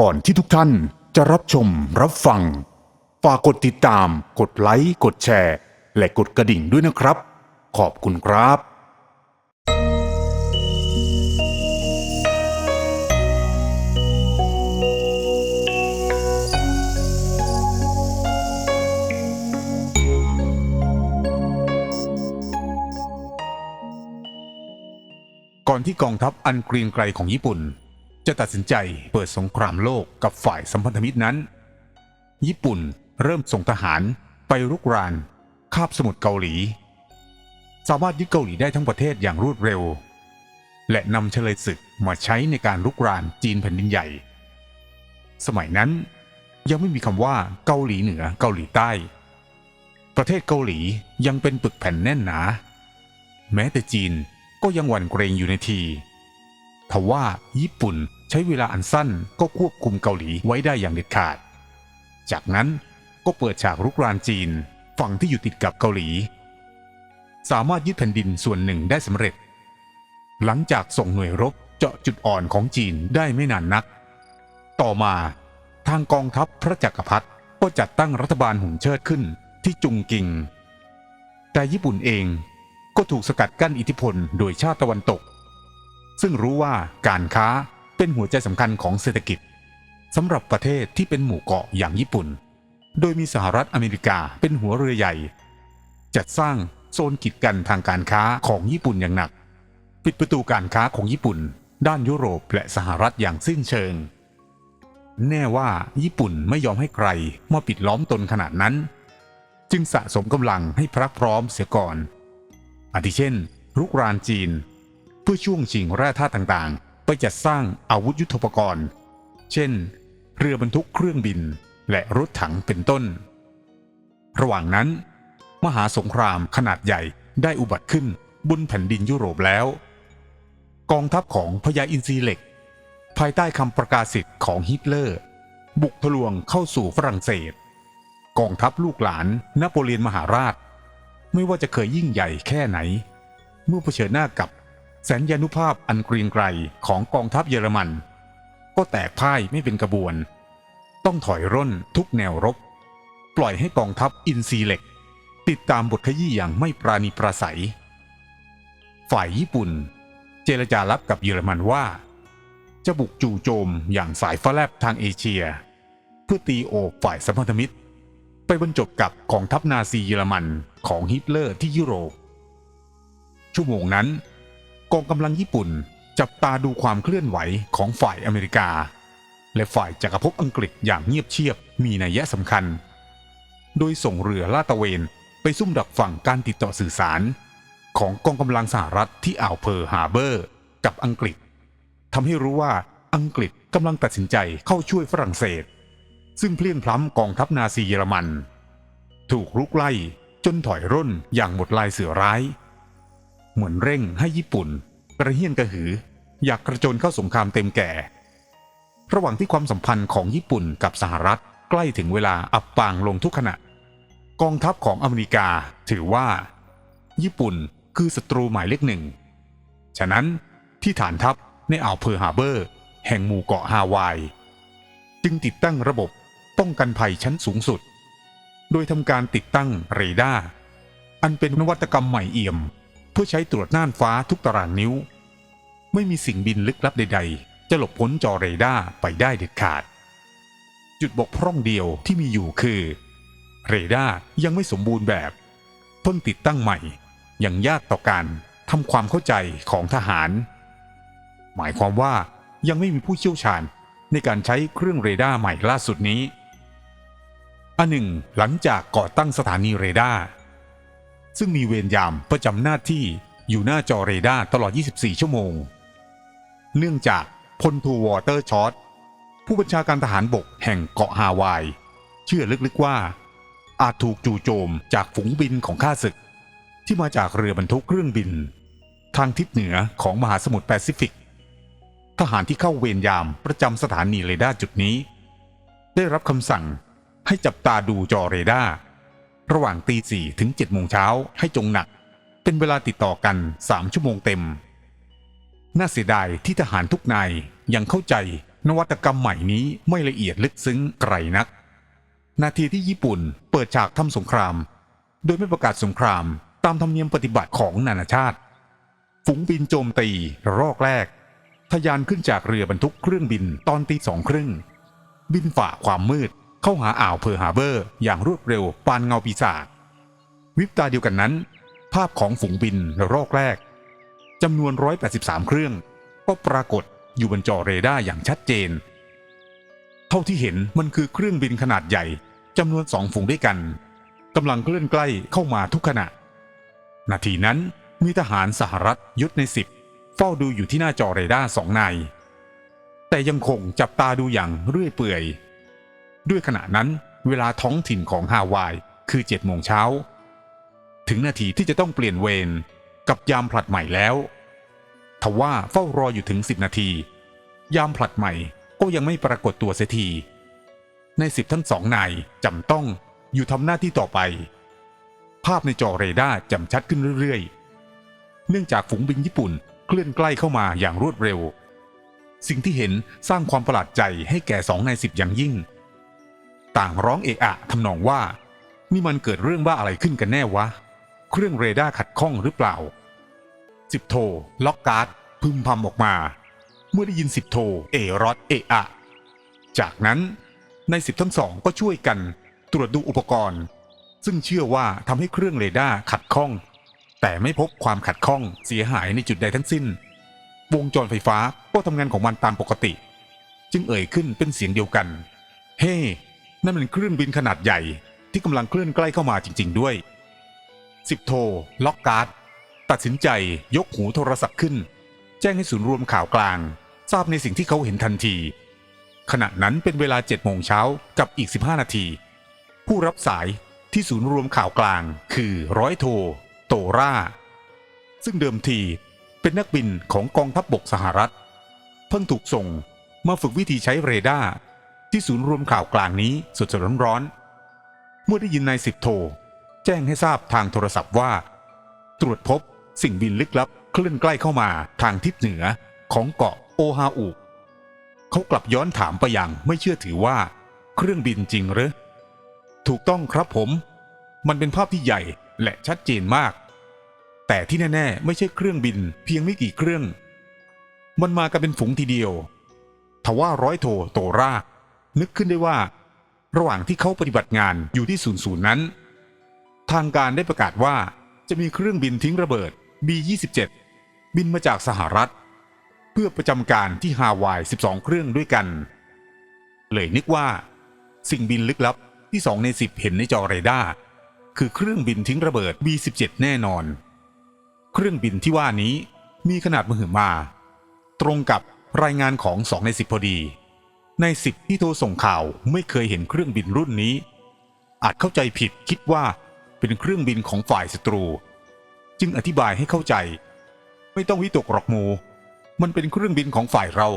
ก่อนที่ทุกท่านจะรับชมรับฟัง ฝากกดติดตาม กดไลค์ กดแชร์ และกดกระดิ่งด้วยนะครับ ขอบคุณครับ ก่อนที่กองทัพอันเกรียงไกรของญี่ปุ่น จะตัดสินใจเปิดสงครามโลกกับฝ่ายสัมพันธมิตรนั้น ญี่ปุ่นเริ่มส่งทหารไปรุกราน คาบสมุทรเกาหลี สามารถยึดเกาหลีได้ทั้งประเทศอย่างรวดเร็ว และนำเฉลยศึกมาใช้ในการรุกรานจีนแผ่นดินใหญ่ สมัยนั้นยังไม่มีคำว่าเกาหลีเหนือเกาหลีใต้ ประเทศเกาหลียังเป็นปึกแผ่นแน่นหนา แม้แต่จีนก็ยังหวั่นเกรงอยู่ในที ทว่าญี่ปุ่นใช้เวลาอันสั้นก็ควบคุมเกาหลีไว้ได้อย่างเด็ดขาด จากนั้นก็เปิดฉากรุกรานจีน ฝั่งที่อยู่ติดกับเกาหลี สามารถยึดแผ่นดินส่วนหนึ่งได้สำเร็จ หลังจากส่งหน่วยรบเจาะจุดอ่อนของจีนได้ไม่นานนัก ต่อมาทางกองทัพพระจักรพรรดิก็จัดตั้งรัฐบาลหุ่นเชิดขึ้นที่จุงกิง แต่ญี่ปุ่นเองก็ถูกสกัดกั้นอิทธิพลโดยชาติตะวันตก ซึ่งรู้ว่าการค้าเป็นหัวใจสำคัญของเศรษฐกิจสำหรับประเทศที่เป็นหมู่เกาะอย่างญี่ปุ่น โดยมีสหรัฐอเมริกาเป็นหัวเรือใหญ่ จัดสร้างโซนกีดกันทางการค้าของญี่ปุ่นอย่างหนัก ปิดประตูการค้าของญี่ปุ่น ด้านยุโรปและสหรัฐอย่างสิ้นเชิง แน่ว่าญี่ปุ่นไม่ยอมให้ใครมาปิดล้อมตนขนาดนั้น จึงสะสมกำลังให้พรักพร้อมเสียก่อนอาทิเช่นรุกรานจีน เพื่อช่วงชิงแร่ธาตุต่างๆ ไปจัดสร้างอาวุธยุทโธปกรณ์ เช่น เรือบรรทุกเครื่องบินและรถถังเป็นต้น ระหว่างนั้น มหาสงครามขนาดใหญ่ได้อุบัติขึ้นบนแผ่นดินยุโรปแล้ว กองทัพของพญาอินทรีเหล็ก ภายใต้คำประกาศสิทธิ์ของฮิตเลอร์ บุกทะลวงเข้าสู่ฝรั่งเศส กองทัพลูกหลานนโปเลียนมหาราช ไม่ว่าจะเคยยิ่งใหญ่แค่ไหน เมื่อเผชิญหน้ากับ สนยานุภาพอันเกรียงไกรของกองทัพเยอรมัน ก็แตกพ่ายไม่เป็นกระบวน ต้องถอยร่นทุกแนวรบ ปล่อยให้กองทัพอินซีเหล็ก ติดตามบทขยี้อย่างไม่ปราณีปราศัย ฝ่ายญี่ปุ่น เจรจารับกับเยอรมันว่า จะบุกจู่โจมอย่างสายฟ้าแลบทางเอเชีย เพื่อตีโอบฝ่ายสัมพันธมิตร ไปบรรจบกับกองทัพนาซีเยอรมันของฮิตเลอร์ที่ยุโรปชั่วโมงนั้น กองกำลังญี่ปุ่น จับตาดูความเคลื่อนไหวของฝ่ายอเมริกา และฝ่ายจักรภพอังกฤษอย่างเงียบเชียบมีนัยสำคัญ โดยส่งเรือลาดตระเวนไปซุ่มดักฝั่งการติดต่อสื่อสาร ของกองกำลังสหรัฐที่อ่าวเพิร์ฮาเบอร์ กับอังกฤษทำให้รู้ว่าอังกฤษกำลังตัดสินใจเข้าช่วยฝรั่งเศส ซึ่งเพลี่ยงพล้ำกองทัพนาซีเยอรมัน ถูกรุกไล่จนถอยร่นอย่างหมดลายเสือร้าย เหมือนเร่งให้ญี่ปุ่น กระเฮี้ยนกระหือ อยากกระโจนเข้าสงครามเต็มแก่ ระหว่างที่ความสัมพันธ์ของญี่ปุ่นกับสหรัฐใกล้ถึงเวลาอับปางลงทุกขณะ กองทัพของอเมริกาถือว่า ญี่ปุ่นคือศัตรูหมายเลขหนึ่ง ฉะนั้นที่ฐานทัพในอ่าวเพิร์ฮาเบอร์ แห่งหมู่เกาะฮาวาย จึงติดตั้งระบบป้องกันภัยชั้นสูงสุด โดยทำการติดตั้งเรดาร์อันเป็นนวัตกรรมใหม่เอี่ยม เพื่อใช้ตรวจน่านฟ้าทุกตารางนิ้ว ไม่มีสิ่งบินลึกลับใด ๆ จะหลบพ้นจอเรดาร์ไปได้เด็ดขาด จุดบกพร่องเดียวที่มีอยู่คือ เรดาร์ยังไม่สมบูรณ์แบบเพิ่งติดตั้งใหม่ยังยากต่อการทำความเข้าใจของทหาร หมายความว่ายังไม่มีผู้เชี่ยวชาญในการใช้เครื่องเรดาร์ใหม่ล่าสุดนี้ อันหนึ่งหลังจากก่อตั้งสถานีเรดาร์ ซึ่งมีเวรยามประจำหน้าที่อยู่หน้าจอเรดาร์ตลอด 24 ชั่วโมง เนื่องจากพลทูวอเตอร์ช็อตผู้บัญชาการทหารบกแห่งเกาะฮาวาย เชื่อลึกๆว่า อาจถูกจู่โจมจากฝูงบินของข้าศึก ที่มาจากเรือบรรทุกเครื่องบิน ทางทิศเหนือของมหาสมุทรแปซิฟิก ทหารที่เข้าเวรยามประจำสถานีเรดาร์จุดนี้ ได้รับคำสั่งให้จับตาดูจอเรดาร์ ระหว่างตีสี่ถึง7โมงเช้าให้จงหนัก เป็นเวลาติดต่อกัน3ชั่วโมงเต็ม น่าเสียดายที่ทหารทุกนายยังเข้าใจนวัตกรรมใหม่นี้ไม่ละเอียดลึกซึ้งไกลนัก นาทีที่ญี่ปุ่นเปิดฉากทำสงคราม โดยไม่ประกาศสงครามตามธรรมเนียมปฏิบัติของนานาชาติ ฝูงบินโจมตีรอกแรกทะยานขึ้นจากเรือบรรทุกเครื่องบินตอนตีสองครึ่ง บินฝ่าความมืด เข้าหาอ่าวเพอร์ฮาเบอร์ อย่างรวดเร็วปานเงาปีศาจวิบตาเดียวกันนั้น ภาพของฝูงบินระลอกแรกจำนวน 183 เครื่อง ก็ปรากฏอยู่บนจอเรดาร์อย่างชัดเจน เท่าที่เห็นมันคือเครื่องบินขนาดใหญ่จำนวนสองฝูงด้วยกันกำลังเคลื่อนใกล้เข้ามาทุกขณะ นาทีนั้นมีทหารสหรัฐยุทธในสิบเฝ้าดูอยู่ที่หน้าจอเรดาร์สองนายแต่ยังคงจับตาดูอย่างเรื่อยเปื่อย ด้วยขณะนั้นเวลาท้องถิ่นของฮาวายคือเจ็ดโมงเช้า ถึงนาทีที่จะต้องเปลี่ยนเวรกับยามผลัดใหม่แล้วทว่าเฝ้ารออยู่ถึง 10 นาที ยามผลัดใหม่ก็ยังไม่ปรากฏตัวเสียทีในสิบทั้งสองนายจำต้องอยู่ทำหน้าที่ต่อไป ภาพในจอเรดาร์จำชัดขึ้นเรื่อยๆ เนื่องจากฝูงบินญี่ปุ่นเคลื่อนใกล้เข้ามาอย่างรวดเร็ว สิ่งที่เห็นสร้างความประหลาดใจให้แก่สองในสิบอย่างยิ่ง ต่างร้องเอะอะทำนองว่านี่มันเกิดเรื่องบ้าอะไรขึ้นกันแน่วะ เครื่องเรดาร์ขัดข้องหรือเปล่า สิบโทล็อกการ์ดพึมพำออกมา เมื่อได้ยินสิบโทเอรอดเอะอะ จากนั้นในสิบทั้งสองก็ช่วยกันตรวจดูอุปกรณ์ ซึ่งเชื่อว่าทำให้เครื่องเรดาร์ขัดข้อง แต่ไม่พบความขัดข้องเสียหายในจุดใดทั้งสิ้น วงจรไฟฟ้าก็ทำงานของมันตามปกติ จึงเอ่ยขึ้นเป็นเสียงเดียวกัน เฮ้ นั่นมันเครื่องบินขนาดใหญ่ที่กำลังเคลื่อนใกล้เข้ามาจริง ๆ ด้วยสิบโทล็อกการ์ดตัดสินใจยกหูโทรศัพท์ขึ้น แจ้งให้ศูนย์รวมข่าวกลาง ทราบในสิ่งที่เขาเห็นทันที ขณะนั้นเป็นเวลา7โมงเช้ากับอีก 15 นาที ผู้รับสายที่ศูนย์รวมข่าวกลาง คือร้อยโท โตราซึ่งเดิมทีเป็นนักบินของกองทัพบบกสหรัฐ เพิ่งถูกส่งมาฝึกวิธีใช้เรดาร์ ที่ศูนย์รวมข่าวกลางนี้สดๆร้อนๆเมื่อได้ยินนายสิบโทแจ้งให้ทราบทางโทรศัพท์ว่า ตรวจพบสิ่งบินลึกลับเคลื่อนใกล้เข้ามาทางทิศเหนือของเกาะโอฮาอุเขากลับย้อนถามไปอย่างไม่เชื่อถือว่า เครื่องบินจริงหรือถูกต้องครับผม มันเป็นภาพที่ใหญ่และชัดเจนมาก แต่ที่แน่ๆ ไม่ใช่เครื่องบินเพียงไม่กี่เครื่อง มันมากันเป็นฝูงทีเดียว ทว่าร้อยโทโตรา นึกขึ้นได้ว่า ระหว่างที่เขาปฏิบัติงานอยู่ที่ศูนย์ศูนย์นั้น ทางการได้ประกาศว่าจะมีเครื่องบินทิ้งระเบิด B-27 บินมาจากสหรัฐ เพื่อประจำการที่ฮาวาย 12 เครื่องด้วยกัน เลยนึกว่า สิ่งบินลึกลับที่ 2 ใน 10 เห็นในจอเรดาร์คือเครื่องบินทิ้งระเบิด B-17 แน่นอน เครื่องบินที่ว่านี้มีขนาดมหึมา ตรงกับรายงานของ 2 ใน 10 พอดี ใน10ที่โทรส่งข่าวไม่เคยเห็นเครื่องบินรุ่นนี้ อาจเข้าใจผิดคิดว่าเป็นเครื่องบินของฝ่ายศัตรู จึงอธิบายให้เข้าใจ ไม่ต้องวิตกหรอกโมมันเป็นเครื่องบินของฝ่ายเรา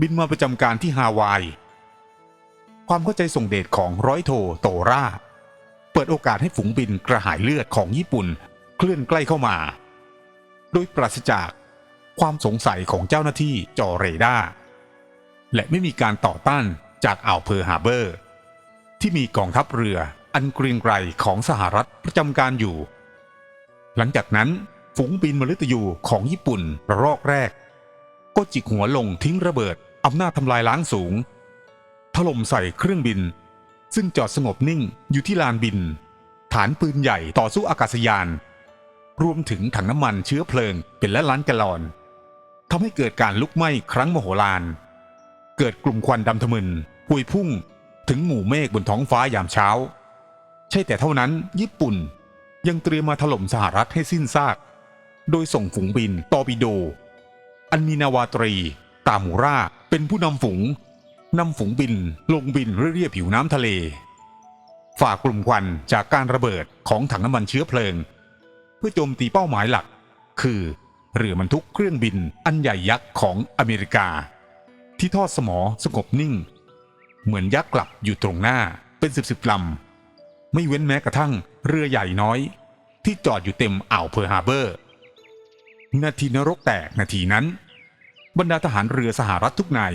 บินมาประจำการที่ฮาวาย ความเข้าใจส่งเดชของร้อยโทโตราเปิดโอกาสให้ฝูงบินกระหายเลือดของญี่ปุ่นเคลื่อนใกล้เข้ามา โดยปราศจากความสงสัยของเจ้าหน้าที่จอเรดาร์ และไม่มีการต่อต้านจากอ่าวเพอร์ฮาเบอร์ ที่มีกองทัพเรืออันเกรียงไกรของสหรัฐประจำการอยู่ หลังจากนั้นฝูงบินมฤตยูของญี่ปุ่นระลอกแรก ก็จิกหัวลงทิ้งระเบิดอำนาจทำลายล้างสูง ถล่มใส่เครื่องบิน ซึ่งจอดสงบนิ่งอยู่ที่ลานบิน ฐานปืนใหญ่ต่อสู้อากาศยาน รวมถึงถังน้ำมันเชื้อเพลิงเป็นล้านล้านแกลลอนทำให้เกิดการลุกไหม้ครั้งมโหฬาร เกิดกลุ่มควันดำทะมึนพวยพุ่งถึงหมู่เมฆบนท้องฟ้ายามเช้า ใช่แต่เท่านั้นญี่ปุ่นยังเตรียมมาถล่มสหรัฐให้สิ้นซาก โดยส่งฝูงบินตอร์ปิโด อันมีนาวาตรี ตามูราเป็นผู้นำฝูงนำฝูงบินลงบินเรียบผิวน้ำทะเลฝ่ากลุ่มควันจากการระเบิดของถังน้ำมันเชื้อเพลิง เพื่อโจมตีเป้าหมายหลัก คือเรือบรรทุกเครื่องบินอันใหญ่ยักษ์ของอเมริกา ที่ทอดสมอสงบนิ่ง เหมือนยักษ์กลับอยู่ตรงหน้าเป็นสิบสิบลำไม่เว้นแม้กระทั่งเรือใหญ่น้อย ที่จอดอยู่เต็มอ่าวเพอร์ฮาร์เบอร์ นาทีนรกแตกนาทีนั้น บรรดาทหารเรือสหรัฐทุกนาย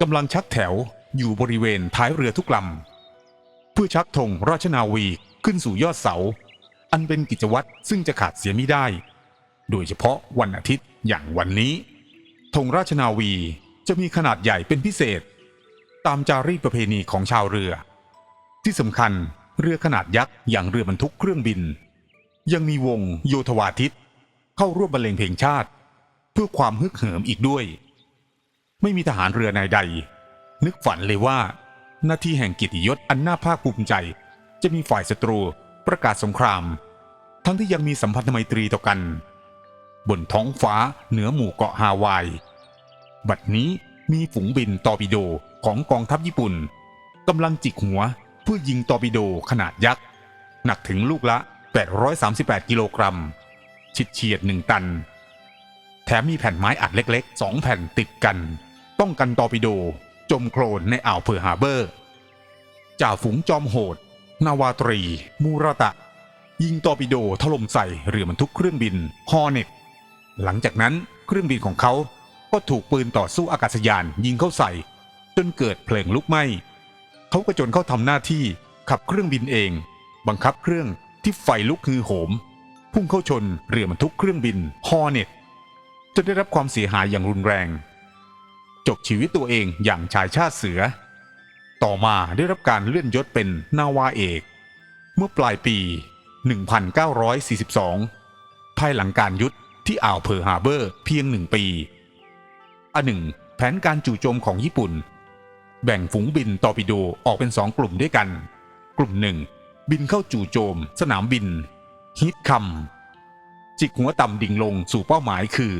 กำลังชักแถวอยู่บริเวณท้ายเรือทุกลำเพื่อชักธงราชนาวีขึ้นสู่ยอดเสา อันเป็นกิจวัตรซึ่งจะขาดเสียไม่ได้ โดยเฉพาะวันอาทิตย์อย่างวันนี้ธงราชนาวี จะมีขนาดใหญ่เป็นพิเศษ ตามจารีตประเพณีของชาวเรือ ที่สำคัญเรือขนาดยักษ์อย่างเรือบรรทุกเครื่องบิน ยังมีวงโยธวาทิต เข้าร่วมบรรเลงเพลงชาติ เพื่อความฮึกเหิมอีกด้วย ไม่มีทหารเรือนายใด นึกฝันเลยว่า หน้าที่แห่งกิติยศอันน่าภาคภูมิใจ จะมีฝ่ายศัตรูประกาศสงคราม ทั้งที่ยังมีสัมพันธไมตรีต่อกัน บนท้องฟ้าเหนือหมู่เกาะฮาวาย บัดนี้มีฝูงบินตอร์ปิโดของกองทัพญี่ปุ่นกำลังจิกหัวเพื่อยิงตอร์ปิโดขนาดยักษ์ หนักถึงลูกละ 838 กิโลกรัมชิดเฉียดหนึ่งตัน แถมมีแผ่นไม้อัดเล็กๆ2แผ่นติดกัน ป้องกันตอร์ปิโดจมโคลนในอ่าวเพิร์ฮาเบอร์จ่าฝูงจอมโหด นาวาตรี มูราตะ ยิงตอร์ปิโดถล่มใส่เรือบรรทุกเครื่องบินฮอร์เน็ตหลังจากนั้นเครื่องบินของเขา ก็ถูกปืนต่อสู้อากาศยานยิงเข้าใส่ จนเกิดเพลิงลุกไหม้เขาก็จนเข้าทำหน้าที่ขับเครื่องบินเอง บังคับเครื่องที่ไฟลุกฮือโหม พุ่งเข้าชนเรือบรรทุกเครื่องบินฮอร์เน็ตจนได้รับความเสียหายอย่างรุนแรง จบชีวิตตัวเองอย่างชายชาติเสือ ต่อมาได้รับการเลื่อนยศเป็นนาวาเอก เมื่อปลายปี 1942 ภายหลังการยุดที่อ่าวเพิร์ฮาเบอร์เพียงหนึ่งปี อันหนึ่ง แผนการจู่โจมของญี่ปุ่น แบ่งฝูงบินตอร์ปิโดออกเป็นสองกลุ่มด้วยกัน กลุ่มหนึ่ง บินเข้าจู่โจม สนามบินฮิตคัมจิกหัวต่ำดิ่งลงสู่เป้าหมายคือ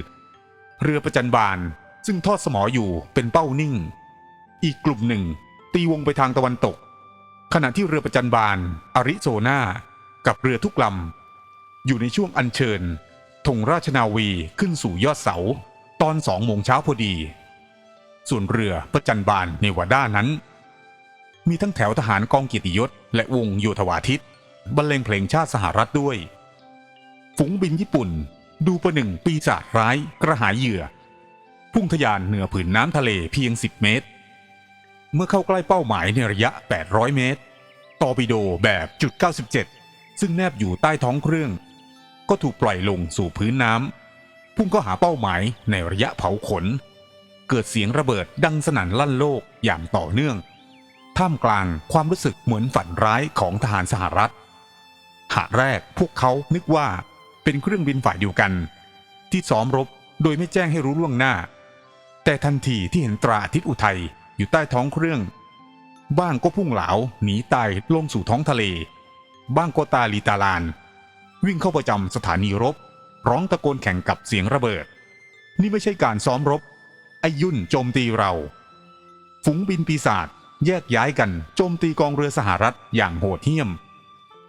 เรือประจันบานซึ่งทอดสมออยู่เป็นเป้านิ่ง อีกกลุ่มหนึ่ง ตีวงไปทางตะวันตก ขณะที่เรือประจันบานอาริโซนากับเรือทุกลำอยู่ในช่วงอัญเชิญธงราชนาวีขึ้นสู่ยอดเสา ตอนสองโมงเช้าพอดี ส่วนเรือประจันบานเนวาด้านั้น มีทั้งแถวทหารกองเกียรติยศ และวงโยธวาทิตบรรเลงเพลงชาติสหรัฐด้วย ฝูงบินญี่ปุ่น ดูประหนึ่งปีศาจร้ายกระหายเหยื่อ พุ่งทะยานเหนือผืนน้ำทะเลเพียง 10 เมตร เมื่อเข้าใกล้เป้าหมายในระยะ 800 เมตร ตอร์ปิโดแบบจุด 97 ซึ่งแนบอยู่ใต้ท้องเครื่อง ก็ถูกปล่อยลงสู่พื้นน้ำ พุ่งเข้าหาเป้าหมายในระยะเผาขน เกิดเสียงระเบิดดังสนั่นลั่นโลกอย่างต่อเนื่อง ท่ามกลางความรู้สึกเหมือนฝันร้ายของทหารสหรัฐ หาแรกพวกเขานึกว่าเป็นเครื่องบินฝ่ายเดียวกัน ที่ซ้อมรบโดยไม่แจ้งให้รู้ล่วงหน้า แต่ทันทีที่เห็นตราอาทิตย์อุทัยอยู่ใต้ท้องเครื่อง บ้างก็พุ่งเหลาหนีตายลงสู่ท้องทะเล บ้างก็ตาลีตาลาน วิ่งเข้าประจำสถานีรบ ร้องตะโกนแข่งกับเสียงระเบิด นี่ไม่ใช่การซ้อมรบ ไอยุ่นโจมตีเรา ฝูงบินปีศาจแยกย้ายกันโจมตีกองเรือสหรัฐอย่างโหดเหี้ยม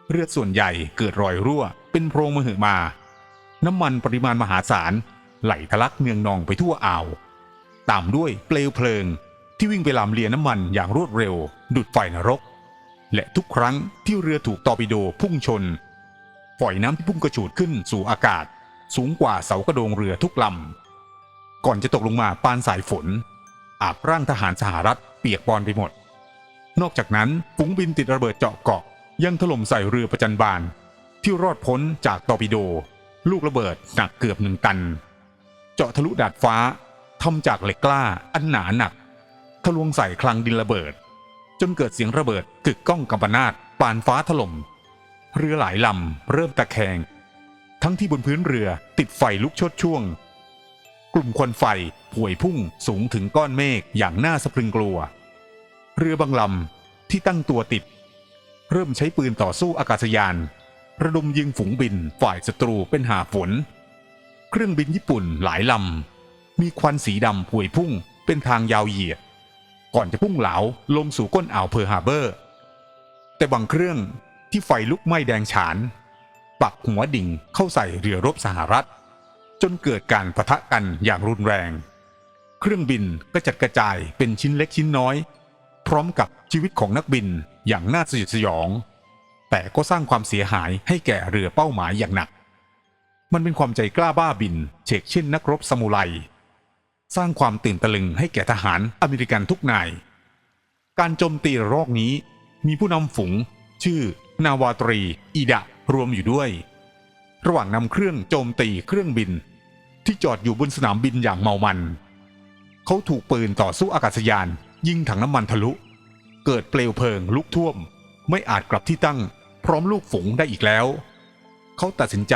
เรือส่วนใหญ่เกิดรอยรั่ว เป็นโพรงมหึมา น้ำมันปริมาณมหาศาลไหลทะลักเนืองนองไปทั่วอ่าว ตามด้วยเปลวเพลิง ที่วิ่งไปลามเลียน้ำมันอย่างรวดเร็ว ดุดไฟนรก และทุกครั้งที่เรือถูกตอร์ปิโดพุ่งชนฝอยน้ำที่พุ่งกระฉูดขึ้นสู่อากาศ สูงกว่าเสากระโดงเรือทุกลำ ก่อนจะตกลงมาปานสายฝน อาบร่างทหารสหรัฐเปียกปอนไปหมด นอกจากนั้นฝูงบินติดระเบิดเจาะเกาะ ยังถล่มใส่เรือประจันบาน ที่รอดพ้นจากตอร์ปิโด ลูกระเบิดหนักเกือบหนึ่งตัน เจาะทะลุดาดฟ้าทำจากเหล็กกล้าอันหนาหนัก ทะลวงใส่คลังดินระเบิด จนเกิดเสียงระเบิดกึกก้องกัมปนาตปานฟ้าถล่มเรือหลายลำเริ่มตะแคง ทั้งที่บนพื้นเรือติดไฟลุกโชดช่วง กลุ่มควันไฟผวยพุ่งสูงถึงก้อนเมฆอย่างน่าสะพรึงกลัว เรือบางลำที่ตั้งตัวติด เริ่มใช้ปืนต่อสู้อากาศยาน ระดมยิงฝูงบินฝ่ายศัตรูเป็นหาฝน เครื่องบินญี่ปุ่นหลายลำ มีควันสีดำผวยพุ่งเป็นทางยาวเหยียด ก่อนจะพุ่งเหลาลงสู่ก้นอ่าวเพิร์ฮาเบอร์ แต่บางเครื่องที่ไฟลุกไหม้แดงฉาน ปักหัวดิ่งเข้าใส่เรือรบสหรัฐ จนเกิดการปะทะกันอย่างรุนแรง เครื่องบินกระจัดกระจายเป็นชิ้นเล็กชิ้นน้อย พร้อมกับชีวิตของนักบินอย่างน่าสยดสยอง แต่ก็สร้างความเสียหายให้แก่เรือเป้าหมายอย่างหนัก มันเป็นความใจกล้าบ้าบินเชกเช่นนักรบซามูไรสร้างความตื่นตะลึงให้แก่ทหารอเมริกันทุกนาย การโจมตีระลอกนี้มีผู้นำฝูง ชื่อนาวาตรี อีดะ รวมอยู่ด้วย ระหว่างนำเครื่องโจมตีเครื่องบิน ที่จอดอยู่บนสนามบินอย่างเมามัน เขาถูกปืนต่อสู้อากาศยาน ยิงถังน้ำมันทะลุ เกิดเปลวเพลิงลุกท่วม ไม่อาจกลับที่ตั้ง พร้อมลูกฝูงได้อีกแล้ว เขาตัดสินใจ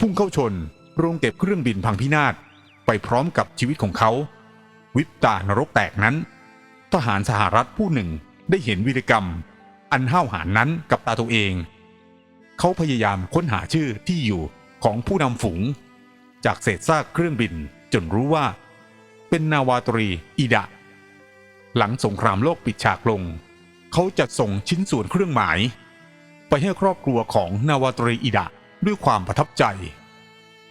พุ่งเข้าชนโรงเก็บเครื่องบินพังพินาศไปพร้อมกับชีวิตของเขา วิบตานรกแตกนั้น ทหารสหรัฐผู้หนึ่งได้เห็นวีรกรรม อันห้าวหาญนั้นกับตาตัวเอง เขาพยายามค้นหาชื่อที่อยู่ของผู้นำฝูง จากเศษซากเครื่องบินจนรู้ว่า เป็นนาวาตรีอิดะ หลังสงครามโลกปิดฉากลง เขาจะส่งชิ้นส่วนเครื่องหมาย ไปให้ครอบครัวของนาวาตรีอิดะด้วยความประทับใจ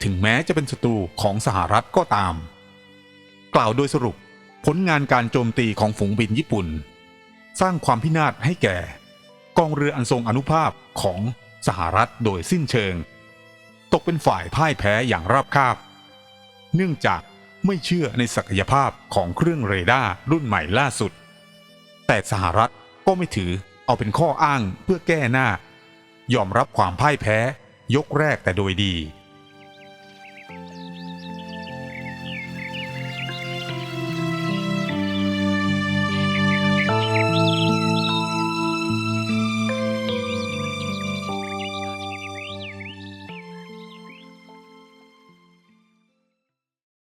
ถึงแม้จะเป็นศัตรูของสหรัฐก็ตาม กล่าวโดยสรุปผลงานการโจมตีของฝูงบินญี่ปุ่น สร้างความพินาศให้แก่ กองเรืออันทรงอนุภาพของ สหรัฐโดยสิ้นเชิง ตกเป็นฝ่ายพ่ายแพ้อย่างราบคาบ เนื่องจากไม่เชื่อในศักยภาพของเครื่องเรดาร์รุ่นใหม่ล่าสุด แต่สหรัฐก็ไม่ถือเอาเป็นข้ออ้างเพื่อแก้หน้า ยอมรับความพ่ายแพ้ยกแรกแต่โดยดี